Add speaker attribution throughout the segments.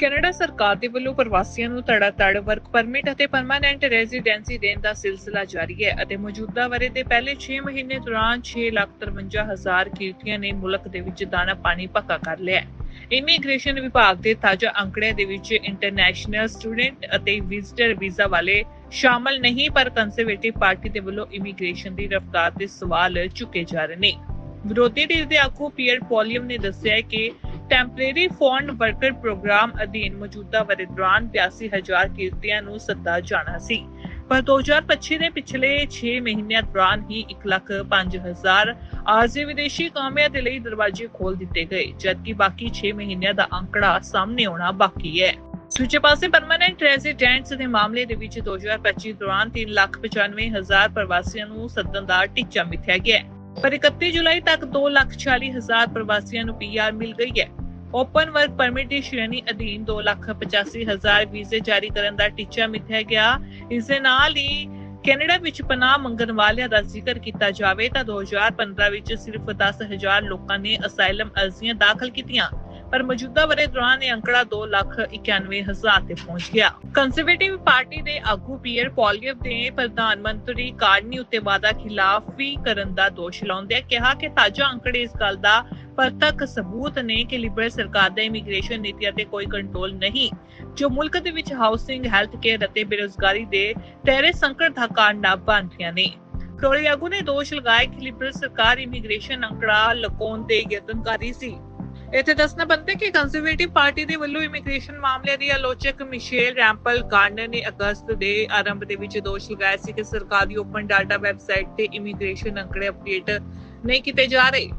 Speaker 1: Canada ਸਰਕਾਰ ਦੇ ਵੱਲੋਂ ਪ੍ਰਵਾਸੀਆਂ ਨੂੰ ਧੜਾਧੜ ਵਰਕ ਪਰਮਿਟ ਅਤੇ ਪਰਮਾਨੈਂਟ ਰੈਜ਼ੀਡੈਂਸੀ ਦੇਣ ਦਾ ਸਿਲਸਿਲਾ ਜਾਰੀ ਹੈ ਅਤੇ ਮੌਜੂਦਾ ਵਰੇ ਦੇ ਪਹਿਲੇ 6 ਮਹੀਨੇ ਦੌਰਾਨ 6,53,000 ਕੀਰਤੀਆਂ ਨੇ ਮੁਲਕ ਦੇ ਵਿੱਚ ਦਾਣਾ ਪਾਣੀ ਪੱਕਾ ਕਰ ਲਿਆ ਇਮੀਗ੍ਰੇਸ਼ਨ ਵਿਭਾਗ ਦੇ ਤਾਜ਼ਾ ਅੰਕੜਿਆਂ ਦੇ ਵਿੱਚ ਇੰਟਰਨੈਸ਼ਨਲ ਸਟੂਡੈਂਟ ਅਤੇ ਵਿਜ਼ਟਰ ਵੀਜ਼ਾ ਵਾਲੇ ਸ਼ਾਮਲ ਨਹੀਂ ਪਰ ਕੰਜ਼ਰਵੇਟਿਵ ਪਾਰਟੀ ਦੇ ਵੱਲੋਂ ਇਮੀਗ੍ਰੇਸ਼ਨ ਦੀ ਰਫ਼ਤਾਰ ਤੇ ਸਵਾਲ ਚੁੱਕੇ ਜਾ ਰਹੇ ਨੇ। ਵਿਰੋਧੀ ਧਿਰ ਦੇ ਆਗੂ ਪੀਅਰ ਪੋਲੀਅਮ ਨੇ ਦੱਸਿਆ ਕਿ ਟੈਂਪਰੇਰੀ ਫੌਰਨ ਵਰਕਰ ਪ੍ਰੋਗਰਾਮ ਅਧੀਨ ਮੌਜੂਦਾ ਵਰੇ ਦੌਰਾਨ 82000 ਕਿਰਤੀਆਂ ਨੂੰ ਸੱਦਾ ਜਾਣਾ ਸੀ। ਪਰ 2025 ਦੇ ਪਿਛਲੇ 6 ਮਹੀਨਿਆਂ ਦੌਰਾਨ ਹੀ 105000 ਆਰਜ਼ੀ ਵਿਦੇਸ਼ੀ ਕਾਮਿਆਂ ਦੇ ਲਈ ਦਰਵਾਜ਼ੇ ਖੋਲ ਦਿੱਤੇ ਗਏ, ਜਦਕਿ ਬਾਕੀ 6 ਮਹੀਨਿਆਂ ਦਾ ਅੰਕੜਾ ਸਾਹਮਣੇ ਆਉਣਾ ਬਾਕੀ ਹੈ। ਦੂਜੇ ਪਾਸੇ ਪਰਮਨੈਂਟ ਰੈਜ਼ੀਡੈਂਟਸ ਦੇ ਮਾਮਲੇ ਦੇ ਵਿੱਚ 2025 ਦੌਰਾਨ 395000 ਪ੍ਰਵਾਸੀਆਂ ਨੂੰ ਸੱਦਣ ਦਾ ਟੀਚਾ ਮਿਥਿਆ ਗਿਆ ਹੈ। ਪਰ 31 ਜੁਲਾਈ ਤੱਕ 245000 ਪ੍ਰਵਾਸੀਆਂ ਨੂੰ ਪੀਆਰ ਮਿਲ ਗਈ ਹੈ। ਓਪਨ ਵਰਕ ਪਰਮਿਟ ਦੀ ਸ਼੍ਰੇਣੀ ਅਧੀਨ 285000 ਵੀਜ਼ੇ ਜਾਰੀ ਕਰਨ ਦਾ ਟੀਚਾ ਮਿੱਥਿਆ ਗਿਆ। ਇਸ ਦੇ ਨਾਲ ਹੀ ਕੈਨੇਡਾ ਵਿੱਚ ਪਨਾਹ ਮੰਗਣ ਵਾਲਿਆਂ ਦਾ ਜ਼ਿਕਰ ਕੀਤਾ ਜਾਵੇ ਤਾਂ 2015 ਵਿੱਚ ਸਿਰਫ 10000 ਲੋਕਾਂ ਨੇ ਅਸਾਈਲਮ ਅਰਜ਼ੀਆਂ ਦਾਖਲ ਕੀਤੀਆਂ, ਪਰ ਮੌਜੂਦਾ ਵਰੇ ਦੌਰਾਨ ਇਹ ਅੰਕੜਾ 291000 ਤੇ ਪਹੁੰਚ ਗਿਆ। ਕੰਜ਼ਰਵੇਟਿਵ ਪਾਰਟੀ ਦੇ ਆਗੂ ਪੀਅਰ ਪੋਲੀਅਵ ਨੇ ਪ੍ਰਧਾਨ ਮੰਤਰੀ ਕਾਰਨੀ ਉੱਤੇ ਵਾਦਾ ਖਿਲਾਫੀ ਕਰਨ ਦਾ ਦੋਸ਼ ਲਾਉਂਦਿਆਂ ਕਿਹਾ ਕਿ ਤਾਜ਼ਾ ਅੰਕੜੇ ਇਸ ਗੱਲ ਦਾ ਪ੍ਰਤੱਖ ਸਬੂਤ ਨੇ ਕਿ ਲਿਬਰਲ ਸਰਕਾਰ ਦਾ ਇਮੀਗ੍ਰੇਸ਼ਨ ਨੀਤੀਆਂ ਤੇ ਕੋਈ ਕੰਟਰੋਲ ਨਹੀਂ, ਜੋ ਮੁਲਕ ਦੇ ਵਿੱਚ ਹਾਊਸਿੰਗ ਹੈਲਥ ਕੇਅਰ ਅਤੇ ਬੇਰੋਜ਼ਗਾਰੀ ਦੇ ਤੇਰੇ ਸੰਕਟ ਦਾ ਕਾਰਨ ਬਣ ਰਹੀਆਂ ਨੇ। ਟੋਰੀ ਆਗੂ ਨੇ ਦੋਸ਼ ਲਗਾਇਆ ਕਿ ਲਿਬਰਲ ਸਰਕਾਰ ਇਮੀਗ੍ਰੇਸ਼ਨ ਅੰਕੜਾ ਲਕਾਉਣ ਦੇ ਯਤਨ ਕਰ ਰਹੀ ਸੀ। ਇੱਥੇ ਦੱਸਣਾ ਬੰਦੇ ਕਿ ਕੰਜ਼ਰਵੇਟਿਵ ਪਾਰਟੀ ਦੇ ਵੱਲੋਂ ਇਮੀਗ੍ਰੇਸ਼ਨ ਮਾਮਲਿਆਂ ਦੀ ਆਲੋਚਕ ਮਿਸ਼ੇਲ ਰੈਂਪਲ ਗਾਰਡਨਰ ਨੇ ਅਗਸਤ ਦੇ ਆਰੰਭ ਦੇ ਵਿੱਚ ਦੋਸ਼ ਲਗਾਇਆ ਸੀ ਕਿ ਸਰਕਾਰ ਦੀ ਓਪਨ ਡਾਟਾ ਵੈਬਸਾਈਟ ਤੇ ਇਮੀਗ੍ਰੇਸ਼ਨ ਅੰਕੜੇ ਅਪਡੇਟ ਨਹੀਂ ਕੀਤੇ ਜਾ ਰਹੇ।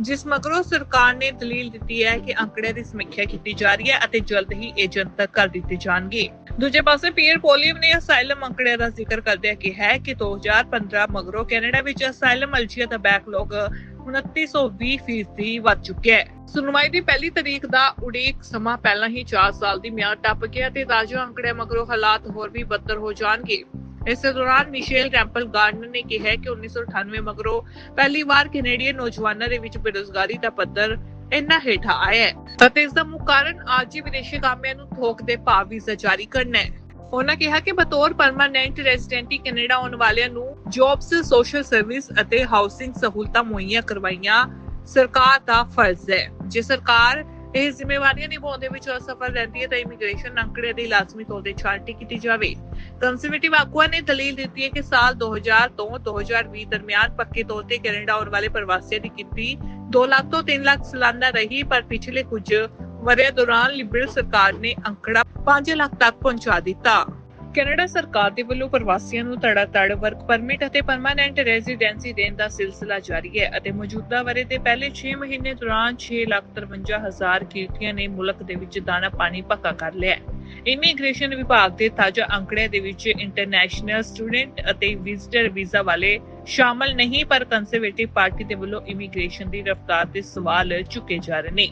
Speaker 1: ਜਿਸ ਮਗਰੋਂ ਸਰਕਾਰ ਨੇ ਦਲੀਲ ਦਿੱਤੀ ਹੈ ਕਿ ਅੰਕੜਿਆਂ ਦੀ ਸਮੀਖਿਆ ਕੀਤੀ ਜਾ ਰਹੀ ਹੈ ਅਤੇ ਜਲਦ ਹੀ ਇਹ ਜਨਤਕ ਕਰ ਦਿੱਤੇ ਜਾਣਗੇ। ਦੂਜੇ ਪਾਸੇ ਪੀਅਰ ਪੋਲੀਅਮ ਨੇ ਅਸਾਈਲਮ ਅੰਕੜਿਆਂ ਦਾ ਜ਼ਿਕਰ ਕਰਦਿਆਂ ਕਿਹਾ ਹੈ ਕਿ 2015 ਮਗਰੋਂ ਕੈਨੇਡਾ ਵਿੱਚ ਅਸਾਈਲਮ ਅਰਜ਼ੀਆਂ ਦਾ ਬੈਕਲੌਗ 2920 ਫੀਸਦੀ ਵੱਧ ਚੁੱਕਿਆ ਹੈ। ਸੁਣਵਾਈ ਦੀ ਪਹਿਲੀ ਤਾਰੀਖ ਦਾ ਉਡੀਕ ਸਮਾਂ ਪਹਿਲਾਂ ਹੀ 4 ਸਾਲ ਦੀ ਮਿਆਦ ਟੱਪ ਗਿਆ ਤੇ ਤਾਜ਼ਾ ਅੰਕੜੇ ਮਗਰੋਂ ਹਾਲਾਤ ਹੋਰ ਵੀ ਬੱਤਰ ਹੋ ਜਾਣਗੇ। ਇਸੇ ਦੌਰਾਨ ਮਿਸ਼ੇਲ ਰੈਂਪਲ ਗਾਰਡਨਰ ਨੇ ਕਿਹਾ ਕਿ 1998 ਮਗਰੋਂ ਪਹਿਲੀ ਵਾਰ ਕੈਨੇਡੀਅਨ ਨੌਜਵਾਨਾਂ ਦੇ ਵਿੱਚ ਬੇਰੋਜ਼ਗਾਰੀ ਦਾ ਪੱਧਰ ਇੰਨਾ ਹੇਠਾਂ ਆਇਆ ਹੈ ਅਤੇ ਇਸ ਦਾ ਮੁੱਖ ਕਾਰਨ ਅੱਜ ਹੀ ਵਿਦੇਸ਼ੀ ਕਾਮਿਆਂ ਨੂੰ ਥੋਕ ਦੇ ਭਾਅ ਵੀਜ਼ਾ ਜਾਰੀ ਕਰਨਾ ਹੈ। ਉਹਨਾਂ ਕਿਹਾ ਕਿ ਬਤੌਰ ਪਰਮਾਨੈਂਟ ਰੈਜ਼ੀਡੈਂਟੀ ਕੈਨੇਡਾ ਆਉਣ ਵਾਲਿਆਂ ਨੂੰ ਜੌਬਸ ਸੋਸ਼ਲ ਸਰਵਿਸ ਅਤੇ ਹਾਊਸਿੰਗ ਸਹੂਲਤਾਂ ਮੁਹੱਈਆ ਕਰਵਾਈਆਂ ਸਰਕਾਰ ਦਾ ਫਰਜ਼ ਹੈ। ਜੇ ਸਰਕਾਰ ਇਹ ਜ਼ਿੰਮੇਵਾਰੀਆਂ ਨਿਭਾਉਣ ਦੇ ਵਿੱਚ ਅਸਫਲ ਰਹਿੰਦੀ ਹੈ ਤਾਂ ਇਮੀਗ੍ਰੇਸ਼ਨ ਅੰਕੜੇ ਦੀ ਲਾਜ਼ਮੀ ਤੌਰ ਤੇ ਛਾਂਟੀ ਕੀਤੀ ਜਾਵੇ। ਕੰਜ਼ਰਵੇਟਿਵ ਆਗੂਆਂ ਨੇ ਦਲੀਲ ਦਿੱਤੀ ਹੈ ਕਿ ਸਾਲ 2000 ਤੋਂ 2020 ਦਰਮਿਆਨ ਪੱਕੇ ਤੌਰ ਤੇ ਕੈਨੇਡਾ ਆਉਣ ਵਾਲੇ ਪ੍ਰਵਾਸੀਆਂ ਦੀ ਕੀਤੀ 2 ਲੱਖ ਤੋਂ 3 ਲੱਖ ਸਾਲਾਨਾ ਰਹੀ, ਪਰ ਪਿਛਲੇ ਕੁਝ ਵਰ੍ਹਿਆਂ ਦੌਰਾਨ ਲਿਬਰਲ ਸਰਕਾਰ ਨੇ ਅੰਕੜਾ 5 ਲੱਖ ਤੱਕ ਪਹੁੰਚਾ ਦਿੱਤਾ। ਕੈਨੇਡਾ ਸਰਕਾਰ ਦੇ ਵੱਲੋਂ ਪ੍ਰਵਾਸੀਆਂ ਨੂੰ ਧੜਾਧੜ ਵਰਕ ਪਰਮਿਟ ਅਤੇ ਪਰਮਾਨੈਂਟ ਰੈਜ਼ੀਡੈਂਸੀ ਦੇਣ ਦਾ ਸਿਲਸਿਲਾ ਜਾਰੀ ਹੈ ਅਤੇ ਮੌਜੂਦਾ ਵਰੇ ਦੇ ਪਹਿਲੇ 6 ਮਹੀਨੇ ਦੌਰਾਨ 6,53,000 ਕੀਰਤੀਆਂ ਨੇ ਮੁਲਕ ਦੇ ਵਿੱਚ ਦਾਣਾ ਪਾਣੀ ਪੱਕਾ ਕਰ ਲਿਆ ਹੈ। ਇਮੀਗ੍ਰੇਸ਼ਨ ਵਿਭਾਗ ਦੇ ਤਾਜ਼ਾ ਅੰਕੜਿਆਂ ਦੇ ਵਿੱਚ ਇੰਟਰਨੈਸ਼ਨਲ ਸਟੂਡੈਂਟ ਅਤੇ ਵਿਜ਼ਟਰ ਵੀਜ਼ਾ ਵਾਲੇ ਸ਼ਾਮਲ ਨਹੀਂ ਪਰ ਕੰਜ਼ਰਵੇਟਿਵ ਪਾਰਟੀ ਦੇ ਵੱਲੋਂ ਇਮੀਗ੍ਰੇਸ਼ਨ ਦੀ ਰਫ਼ਤਾਰ ਤੇ ਸਵਾਲ ਚੁੱਕੇ ਜਾ ਰਹੇ ਨੇ।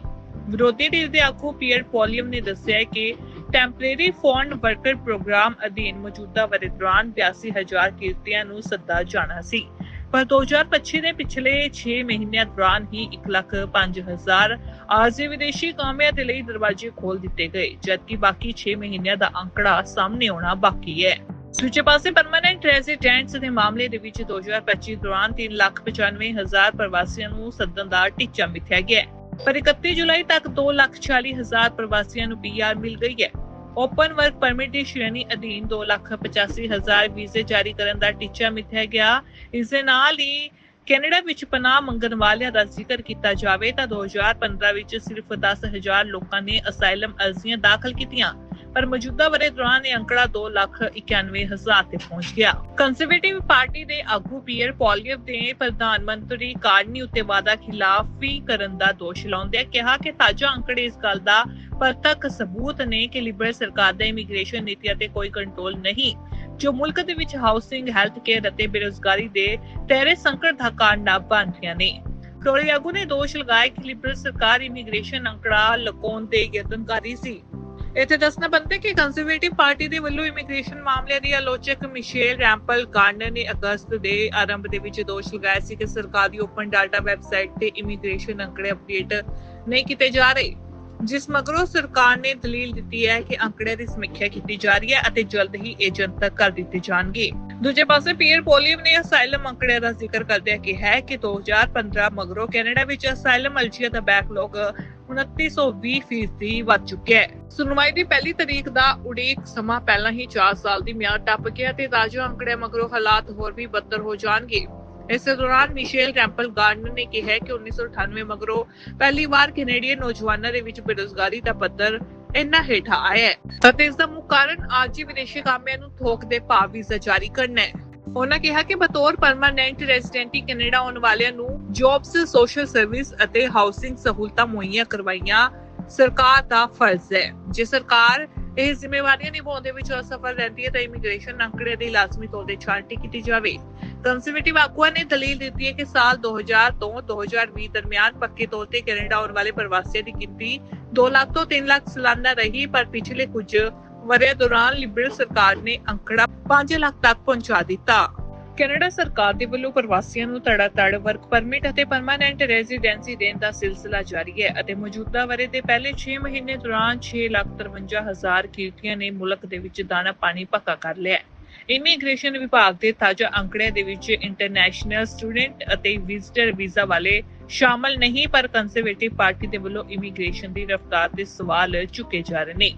Speaker 1: ਵਿਰੋਧੀ ਧਿਰ ਦੇ ਆਗੂ ਪੀਅਰ ਪੋਲੀਅਮ ਨੇ ਦੱਸਿਆ ਕਿ ਟੈਂਪਰੇਰੀ ਫੌਰਨ ਵਰਕਰ ਪ੍ਰੋਗਰਾਮ ਅਧੀਨ ਮੌਜੂਦਾ ਵਰੇ ਦੌਰਾਨ 82000 ਕਿਰਤੀਆਂ ਨੂੰ ਸੱਦਾ ਜਾਣਾ ਸੀ। ਪਰ 2025 ਦੇ ਪਿਛਲੇ 6 ਮਹੀਨਿਆਂ ਦੌਰਾਨ ਹੀ 105000 ਆਰਜ਼ੀ ਵਿਦੇਸ਼ੀ ਕਾਮਿਆਂ ਦੇ ਲਈ ਦਰਵਾਜ਼ੇ ਖੋਲ ਦਿੱਤੇ ਗਏ, ਜਦਕਿ ਬਾਕੀ 6 ਮਹੀਨਿਆਂ ਦਾ ਅੰਕੜਾ ਸਾਹਮਣੇ ਆਉਣਾ ਬਾਕੀ ਹੈ। ਦੂਜੇ ਪਾਸੇ ਪਰਮਨੈਂਟ ਰੈਜ਼ੀਡੈਂਟਸ ਦੇ ਮਾਮਲੇ ਦੇ ਵਿੱਚ 2025 ਦੌਰਾਨ 395000 ਪ੍ਰਵਾਸੀਆਂ ਨੂੰ ਸੱਦਣ ਦਾ ਟੀਚਾ ਮਿਥਿਆ ਗਿਆ ਹੈ। ਪਰ 31 ਜੁਲਾਈ ਤੱਕ 245000 ਪ੍ਰਵਾਸੀਆਂ ਨੂੰ ਪੀਆਰ ਮਿਲ ਗਈ ਹੈ। ਓਪਨ ਵਰਕ ਪਰਮਿਟ ਦੀ ਸ਼੍ਰੇਣੀ ਅਧੀਨ 285000 ਵੀਜ਼ੇ ਜਾਰੀ ਕਰਨ ਦਾ ਟੀਚਾ ਮਿੱਥਿਆ ਗਿਆ। ਇਸ ਦੇ ਨਾਲ ਹੀ ਕੈਨੇਡਾ ਵਿੱਚ ਪਨਾਹ ਮੰਗਣ ਵਾਲਿਆਂ ਦਾ ਜ਼ਿਕਰ ਕੀਤਾ ਜਾਵੇ ਤਾਂ 2015 ਵਿੱਚ ਸਿਰਫ 10000 ਲੋਕਾਂ ਨੇ ਅਸਾਈਲਮ ਅਰਜ਼ੀਆਂ ਦਾਖਲ ਕੀਤੀਆਂ। ਪਰ ਮੌਜੂਦਾ ਵਰੇ ਦੌਰਾਨ ਇਹ ਅੰਕੜਾ 291000 ਤੇ ਪਹੁੰਚ ਗਿਆ। ਕੰਜ਼ਰਵੇਟਿਵ ਪਾਰਟੀ ਦੇ ਆਗੂ ਪੀਅਰ ਪੋਲੀਅਵ ਨੇ ਪ੍ਰਧਾਨ ਮੰਤਰੀ ਕਾਰਨੀ ਉੱਤੇ ਵਾਦਾ ਖਿਲਾਫੀ ਕਰਨ ਦਾ ਦੋਸ਼ ਲਾਉਂਦਿਆਂ ਕਿਹਾ ਕਿ ਤਾਜ਼ਾ ਅੰਕੜੇ ਇਸ ਗੱਲ ਦਾ ਪ੍ਰਤੱਖ ਸਬੂਤ ਨੇ ਕਿ ਲਿਬਰਲ ਸਰਕਾਰ ਦਾ ਇਮੀਗ੍ਰੇਸ਼ਨ ਨੀਤੀਆਂ ਤੇ ਕੋਈ ਕੰਟਰੋਲ ਨਹੀਂ, ਜੋ ਮੁਲਕ ਦੇ ਵਿੱਚ ਹਾਊਸਿੰਗ ਹੈਲਥ ਕੇਅਰ ਅਤੇ ਬੇਰੋਜ਼ਗਾਰੀ ਦੇ ਤੇਰੇ ਸੰਕਟ ਦਾ ਕਾਰਨ ਬਣ ਰਹੀਆਂ ਨੇ। ਟੋਰੀ ਆਗੂ ਨੇ ਦੋਸ਼ ਲਗਾਇਆ ਕਿ ਲਿਬਰਲ ਸਰਕਾਰ ਇਮੀਗ੍ਰੇਸ਼ਨ ਅੰਕੜਾ ਲਕਾਉਣ ਦੇ ਯਤਨ ਕਰ ਰਹੀ ਸੀ। ਇੱਥੇ ਦੱਸਣਾ ਬੰਦਾ ਕਿ ਕੰਜ਼ਰਵੇਟਿਵ ਪਾਰਟੀ ਦੇ ਵੱਲੋਂ ਇਮੀਗ੍ਰੇਸ਼ਨ ਮਾਮਲਿਆਂ ਦੀ ਆਲੋਚਕ ਮਿਸ਼ੇਲ ਰੈਂਪਲ ਗਾਰਡਨਰ ਨੇ ਅਗਸਤ ਦੇ ਆਰੰਭ ਦੇ ਵਿੱਚ ਦੋਸ਼ ਲਗਾਇਆ ਸੀ ਕਿ ਸਰਕਾਰ ਓਪਨ ਡਾਟਾ ਵੈਬਸਾਈਟ ਤੇ ਇਮੀਗ੍ਰੇਸ਼ਨ ਅੰਕੜੇ ਅਪਡੇਟ ਨਹੀਂ ਕੀਤੇ ਜਾ ਰਹੇ, ਜਿਸ ਮਗਰੋਂ ਸਰਕਾਰ ਨੇ ਦਲੀਲ ਦਿੱਤੀ ਹੈ ਕਿ ਅੰਕੜਿਆਂ ਦੀ ਸਮੀਖਿਆ ਕੀਤੀ ਜਾ ਰਹੀ ਹੈ ਅਤੇ ਜਲਦ ਹੀ ਇਹ ਜਨਤਕ ਕਰ ਦਿੱਤੇ ਜਾਣਗੇ। ਦੂਜੇ ਪਾਸੇ ਪੀਅਰ ਪੋਲੀਵ ਨੇ ਅਸਾਈਲਮ ਅੰਕੜਿਆਂ ਦਾ ਜ਼ਿਕਰ ਕਰਦਿਆਂ ਕਿਹਾ ਹੈ ਕਿ 2015 ਮਗਰੋਂ ਕੈਨੇਡਾ ਵਿੱਚ ਅਸਾਈਲਮ ਅਲਜੀਆ ਦਾ ਬੈਕਲੌਗ 2920 ਫੀਸਦੀ ਵੱਧ ਚੁੱਕਿਆ ਹੈ। ਸੁਣਵਾਈ ਦੀ ਪਹਿਲੀ ਤਰੀਕ ਦਾ ਉਡੀਕ ਸਮਾਂ ਪਹਿਲਾਂ ਹੀ 4 ਸਾਲ ਦੀ ਮਿਆਦ ਟੱਪ ਗਿਆ ਤੇ ਤਾਜ਼ਾ ਅੰਕੜਿਆਂ ਮਗਰੋਂ ਹਾਲਾਤ ਹੋਰ ਵੀ ਬੱਤਰ ਹੋ ਜਾਣਗੇ। ਇਸੇ ਦੌਰਾਨ ਮਿਸ਼ੇਲ ਟੈਂਪਲ ਗਾਰਡਨਰ ਨੇ ਕਿਹਾ ਹੈ ਕਿ 1998 ਮਗਰੋਂ ਪਹਿਲੀ ਵਾਰ ਕੈਨੇਡੀਅਨ ਨੌਜਵਾਨਾਂ ਦੇ ਵਿੱਚ ਬੇਰੁਜ਼ਗਾਰੀ ਦਾ ਪੱਧਰ ਇੰਨਾ ਹੇਠਾਂ ਆਇਆ ਹੈ। ਅਤੇ ਇਸ ਦਾ ਮੁੱਖ ਕਾਰਨ ਅੱਜ ਵਿਦੇਸ਼ੀ ਕਾਮਿਆਂ ਨੂੰ ਥੋਕ ਦੇ ਭਾਅ ਵੀਜ਼ਾ ਜਾਰੀ ਕਰਨਾ ਹੈ। ਉਹਨਾਂ ਕਿਹਾ ਕਿ ਬਤੌਰ ਪਰਮਾਨੈਂਟ ਰੈਜ਼ੀਡੈਂਟੀ ਕੈਨੇਡਾ ਆਉਣ ਵਾਲਿਆਂ ਨੂੰ ਜੌਬਸ ਸੋਸ਼ਲ ਸਰਵਿਸ ਅਤੇ ਹਾਊਸਿੰਗ ਸਹੂਲਤਾਂ ਮੁਹੱਈਆ ਕਰਵਾਈਆਂ ਸਰਕਾਰ ਦਾ ਫਰਜ਼ ਹੈ। ਜੇ ਸਰਕਾਰ ਇਹ ਜ਼ਿੰਮੇਵਾਰੀਆਂ ਨਿਭਾਉਣ ਵਿੱਚ ਅਸਫਲ ਰਹਿੰਦੀ ਹੈ ਤਾਂ ਇਮੀਗ੍ਰੇਸ਼ਨ ਅੰਕੜੇ ਦੀ ਲਾਜ਼ਮੀ ਤੌਰ ਤੇ ਛਾਂਟੀ ਕੀਤੀ ਜਾਵੇ। ਕੰਜ਼ਰਵੇਟਿਵ ਆਗੂਆਂ ਨੇ ਦਲੀਲ ਦਿੱਤੀ ਹੈ ਕਿ ਸਾਲ 2000 ਤੋਂ 2020 ਦਰਮਿਆਨ ਪੱਕੇ ਤੌਰ ਤੇ ਕੈਨੇਡਾ ਆਉਣ ਵਾਲੇ ਪ੍ਰਵਾਸੀਆਂ ਦੀ ਗਿਣਤੀ 2 ਲੱਖ ਤੋਂ 3 ਲੱਖ ਸਾਲਾਨਾ ਰਹੀ, ਪਰ ਪਿਛਲੇ ਕੁਝ ਵਰ੍ਹਿਆਂ ਦੌਰਾਨ ਲਿਬਰਲ ਸਰਕਾਰ ਨੇ ਅੰਕੜਾ 5 ਲੱਖ ਤੱਕ ਪਹੁੰਚਾ ਦਿੱਤਾ। ਕੈਨੇਡਾ ਸਰਕਾਰ ਦੇ ਵੱਲੋਂ ਪ੍ਰਵਾਸੀਆਂ ਨੂੰ ਤੜਾਤੜ ਵਰਕ ਪਰਮਿਟ ਅਤੇ ਪਰਮਾਨੈਂਟ ਰੈਜ਼ੀਡੈਂਸੀ ਦੇਣ ਦਾ ਸਿਲਸਿਲਾ ਜਾਰੀ ਹੈ ਅਤੇ ਮੌਜੂਦਾ ਵਰ੍ਹੇ ਦੇ ਪਹਿਲੇ 6 ਮਹੀਨੇ ਦੌਰਾਨ 6,53,000 ਕੀਰਤੀਆਂ ਨੇ ਮੁਲਕ ਦੇ ਵਿੱਚ ਦਾਣਾ ਪਾਣੀ ਪੱਕਾ ਕਰ ਲਿਆ ਇਮੀਗ੍ਰੇਸ਼ਨ ਵਿਭਾਗ ਦੇ ਤਾਜ਼ਾ ਅੰਕੜਿਆਂ ਦੇ ਵਿੱਚ ਇੰਟਰਨੈਸ਼ਨਲ ਸਟੂਡੈਂਟ ਅਤੇ ਵਿਜ਼ਟਰ ਵੀਜ਼ਾ ਵਾਲੇ ਸ਼ਾਮਲ ਨਹੀਂ ਪਰ ਕੰਜ਼ਰਵੇਟਿਵ ਪਾਰਟੀ ਦੇ ਵੱਲੋਂ ਇਮੀਗ੍ਰੇਸ਼ਨ ਦੀ ਰਫ਼ਤਾਰ ਤੇ ਸਵਾਲ ਚੁੱਕੇ ਜਾ ਰਹੇ ਨੇ।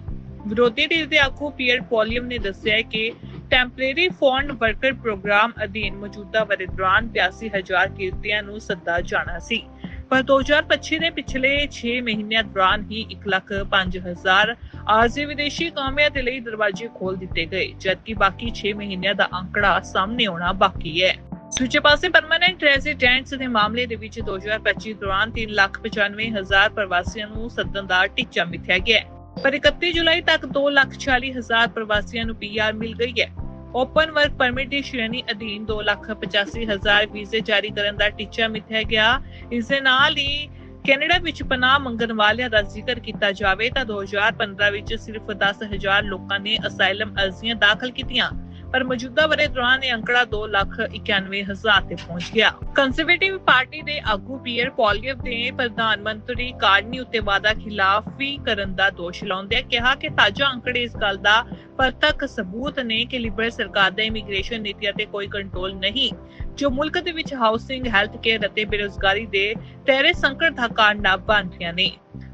Speaker 1: ਵਿਰੋਧੀ ਧਿਰ ਦੇ ਆਗੂ ਪੀਅਰ ਪੋਲੀਅਮ ਨੇ ਦੱਸਿਆ ਕਿ ਟੈਂਪਰੇਰੀ ਫੌਰਨ ਵਰਕਰ ਪ੍ਰੋਗਰਾਮ ਅਧੀਨ ਮੌਜੂਦਾ ਵਰ੍ਹੇ ਦੌਰਾਨ 82000 ਕਿਰਤੀਆਂ ਨੂੰ ਸੱਦਾ ਜਾਣਾ ਸੀ। ਪਰ 2025 ਦੇ ਪਿਛਲੇ 6 ਮਹੀਨਿਆਂ ਦੌਰਾਨ ਹੀ 105000 ਆਰਜ਼ੀ ਵਿਦੇਸ਼ੀ ਕਾਮਿਆਂ ਦੇ ਲਈ ਦਰਵਾਜ਼ੇ ਖੋਲ ਦਿੱਤੇ ਗਏ, ਜਦਕਿ ਬਾਕੀ 6 ਮਹੀਨਿਆਂ ਦਾ ਅੰਕੜਾ ਸਾਹਮਣੇ ਆਉਣਾ ਬਾਕੀ ਹੈ। ਦੂਜੇ ਪਾਸੇ ਪਰਮਾਨੈਂਟ ਰੈਜ਼ੀਡੈਂਟਸ ਦੇ ਮਾਮਲੇ ਦੇ ਵਿੱਚ 2025 ਦੌਰਾਨ 395000 ਪ੍ਰਵਾਸੀਆਂ ਨੂੰ ਸੱਦਣ ਦਾ ਟੀਚਾ ਮਿਥਿਆ ਗਿਆ ਹੈ। ਪਰ 31 ਜੁਲਾਈ ਤੱਕ 2,40,000 ਪ੍ਰਵਾਸੀਆਂ ਨੂੰ ਪੀਆਰ ਮਿਲ ਗਈ ਹੈ। ਓਪਨ ਵਰਕ ਪਰਮਿਟ ਦੀ ਸ਼੍ਰੇਣੀ ਅਧੀਨ 2,85,000 ਵੀਜ਼ੇ ਜਾਰੀ ਕਰਨ ਦਾ ਟੀਚਾ ਮਿੱਥਿਆ ਗਿਆ। ਇਸ ਦੇ ਨਾਲ ਹੀ ਕੈਨੇਡਾ ਵਿੱਚ ਪਨਾਹ ਮੰਗਣ ਵਾਲਿਆਂ ਦਾ ਜ਼ਿਕਰ ਕੀਤਾ ਜਾਵੇ ਤਾਂ 2015 ਵਿੱਚ ਸਿਰਫ 10000 ਲੋਕਾਂ ਨੇ ਅਸਾਈਲਮ ਅਰਜ਼ੀਆਂ ਦਾਖਲ ਕੀਤੀਆਂ। ਪਰ ਮੌਜੂਦਾ ਵਰੇ ਦੌਰਾਨ ਇਹ ਅੰਕੜਾ 2,91,000 ਤੇ ਪਹੁੰਚ ਗਿਆ। ਕੰਜ਼ਰਵੇਟਿਵ ਪਾਰਟੀ ਦੇ ਆਗੂ ਪੀਅਰ ਪੋਲੀਅਵ ਨੇ ਪ੍ਰਧਾਨ ਮੰਤਰੀ ਕਾਰਨੀ ਉੱਤੇ ਵਾਦਾ ਖਿਲਾਫੀ ਕਰਨ ਦਾ ਦੋਸ਼ ਲਾਉਂਦਿਆਂ ਕਿਹਾ ਕਿ ਤਾਜ਼ਾ ਅੰਕੜੇ ਇਸ ਗੱਲ ਦਾ ਪ੍ਰਤੱਖ ਸਬੂਤ ਨੇ ਕਿ ਲਿਬਰਲ ਸਰਕਾਰ ਦਾ ਇਮੀਗ੍ਰੇਸ਼ਨ ਨੀਤੀਆਂ ਤੇ ਕੋਈ ਕੰਟਰੋਲ ਨਹੀਂ ਜੋ ਮੁਲਕ ਦੇ ਵਿੱਚ ਹਾਊਸਿੰਗ ਹੈਲਥ ਕੇਅਰ ਅਤੇ ਬੇਰੋਜ਼ਗਾਰੀ ਦੇ ਤੇਰੇ ਸੰਕਟ ਦਾ ਕਾਰਨ ਬਣ ਰਹੀਆਂ ਨੇ।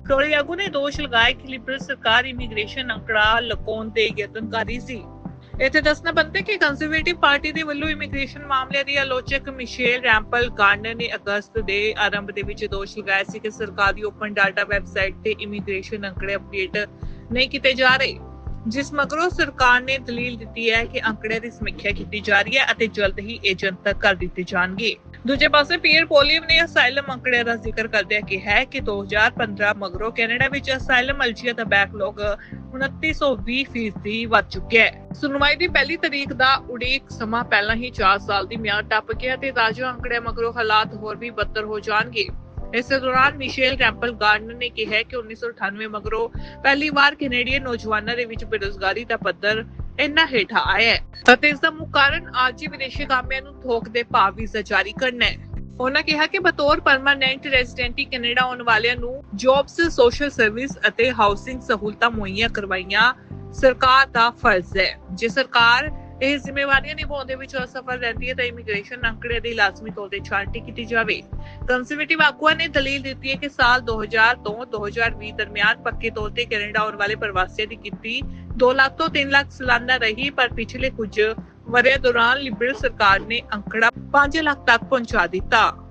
Speaker 1: ਟੋਰੀ ਆਗੂ ਨੇ ਦੋਸ਼ ਲਗਾਇਆ ਕਿ ਲਿਬਰਲ ਸਰਕਾਰ ਇਮੀਗ੍ਰੇਸ਼ਨ ਅੰਕੜਾ ਲੁਕਾਉਣ ਦੇ ਯਤਨ ਕਰ ਰਹੀ ਸੀ। ਇੱਥੇ ਦੱਸਣਾ ਬੰਦੇ ਕਿ ਕੰਜ਼ਰਵੇਟਿਵ ਪਾਰਟੀ ਦੇ ਵੱਲੋਂ ਇਮੀਗ੍ਰੇਸ਼ਨ ਮਾਮਲਿਆਂ ਦੀ ਆਲੋਚਕ ਮਿਸ਼ੇਲ ਰੈਂਪਲ ਗਾਰਡਨਰ ਨੇ ਅਗਸਤ ਦੇ ਆਰੰਭ ਦੇ ਵਿੱਚ ਦੋਸ਼ ਲਗਾਇਆ ਸੀ ਕਿ ਸਰਕਾਰ ਦੀ ਓਪਨ ਡਾਟਾ ਵੈਬਸਾਈਟ ਤੇ ਇਮੀਗ੍ਰੇਸ਼ਨ ਅੰਕੜੇ ਅਪਡੇਟ ਨਹੀਂ ਕੀਤੇ ਜਾ ਰਹੇ। ਜਿਸ ਮਗਰੋਂ ਸਰਕਾਰ ਨੇ ਦਲੀਲ ਦਿੱਤੀ ਹੈ ਕਿ ਅੰਕੜੇ ਦੀ ਸਮੀਖਿਆ ਕੀਤੀ ਜਾ ਰਹੀ ਹੈ ਅਤੇ ਜਲਦ ਹੀ ਇਹ ਜਨਤਕ ਕਰ ਦਿੱਤੇ ਜਾਣਗੇ। ਦੂਜੇ ਪਾਸੇ ਪੀਅਰ ਪੋਲੀਅਮ ਨੇ ਅਸਾਈਲਮ ਅੰਕੜਿਆਂ ਦਾ ਜ਼ਿਕਰ ਕਰਦਿਆਂ ਕਿਹਾ ਕਿ 2015 ਮਗਰੋਂ ਕੈਨੇਡਾ ਵਿੱਚ ਅਸਾਈਲਮ ਅਲਜੀਆ ਦਾ ਬੈਕਲੌਗ 2920 ਫੀਸਦੀ ਵੱਧ ਚੁੱਕਿਆ ਹੈ। ਸੁਣਵਾਈ ਦੀ ਪਹਿਲੀ ਤਰੀਕ ਦਾ ਉਡੀਕ ਸਮਾਂ ਪਹਿਲਾਂ ਹੀ 4 ਸਾਲ ਦੀ ਮਿਆਦ ਟੱਪ ਗਿਆ ਤੇ ਤਾਜ਼ਾ ਅੰਕੜਿਆਂ ਮਗਰੋਂ ਹਾਲਾਤ ਹੋਰ ਵੀ ਬੱਤਰ ਹੋ ਜਾਣਗੇ। ਇਸੇ ਦੌਰਾਨ ਮਿਸ਼ੇਲ ਟੈਂਪਲ ਗਾਰਡਨਰ ਨੇ ਕਿਹਾ ਹੈ ਕਿ 1998 ਮਗਰੋਂ ਪਹਿਲੀ ਵਾਰ ਕੈਨੇਡੀਅਨ ਨੌਜਵਾਨਾਂ ਦੇ ਵਿੱਚ ਬੇਰੁਜ਼ਗਾਰੀ ਦਾ ਪੱਧਰ ਇੰਨਾ ਹੇਠਾਂ ਆਇਆ ਹੈ ਅਤੇ ਇਸ ਦਾ ਮੁੱਖ ਕਾਰਨ ਅੱਜ ਵਿਦੇਸ਼ੀ ਕਾਮਿਆਂ ਨੂੰ ਥੋਕ ਦੇ ਭਾਅ ਵੀਜ਼ਾ ਜਾਰੀ ਕਰਨਾ ਹੈ। ਉਹਨਾਂ ਕਿਹਾ ਕਿ ਬਤੌਰ ਪਰਮਾਨੈਂਟ ਰੈਜ਼ੀਡੈਂਟੀ ਕੈਨੇਡਾ ਆਉਣ ਵਾਲਿਆਂ ਨੂੰ ਜੌਬਸ ਸੋਸ਼ਲ ਸਰਵਿਸ ਅਤੇ ਹਾਊਸਿੰਗ ਸਹੂਲਤਾਂ ਮੁਹੱਈਆ ਕਰਵਾਈਆਂ ਸਰਕਾਰ ਦਾ ਫਰਜ਼ ਹੈ। ਜੇ ਸਰਕਾਰ ਇਹ ਜ਼ਿੰਮੇਵਾਰੀਆਂ ਨਿਭਾਉਣ ਵਿੱਚ ਅਸਫਲ ਰਹਿੰਦੀ ਹੈ ਤਾਂ ਇਮੀਗ੍ਰੇਸ਼ਨ ਅੰਕੜੇ ਦੀ ਲਾਜ਼ਮੀ ਤੌਰ ਤੇ ਛਾਂਟੀ ਕੀਤੀ ਜਾਵੇ। ਕੰਜ਼ਰਵੇਟਿਵ ਆਗੂਆਂ ਨੇ ਦਲੀਲ ਦਿੱਤੀ ਹੈ ਕਿ ਸਾਲ 2000 ਤੋਂ 2020 ਦਰਮਿਆਨ ਪੱਕੇ ਤੌਰ ਤੇ ਕੈਨੇਡਾ ਆਉਣ ਵਾਲੇ ਪ੍ਰਵਾਸੀਆਂ ਦੀ ਗਿਣਤੀ 2 ਲੱਖ ਤੋਂ 3 ਲੱਖ ਸਾਲਾਨਾ ਰਹੀ, ਪਰ ਪਿਛਲੇ ਕੁਝ ਵਰ੍ਹਿਆਂ ਦੌਰਾਨ ਲਿਬਰਲ ਸਰਕਾਰ ਨੇ ਅੰਕੜਾ 5 ਲੱਖ ਤੱਕ ਪਹੁੰਚਾ ਦਿੱਤਾ।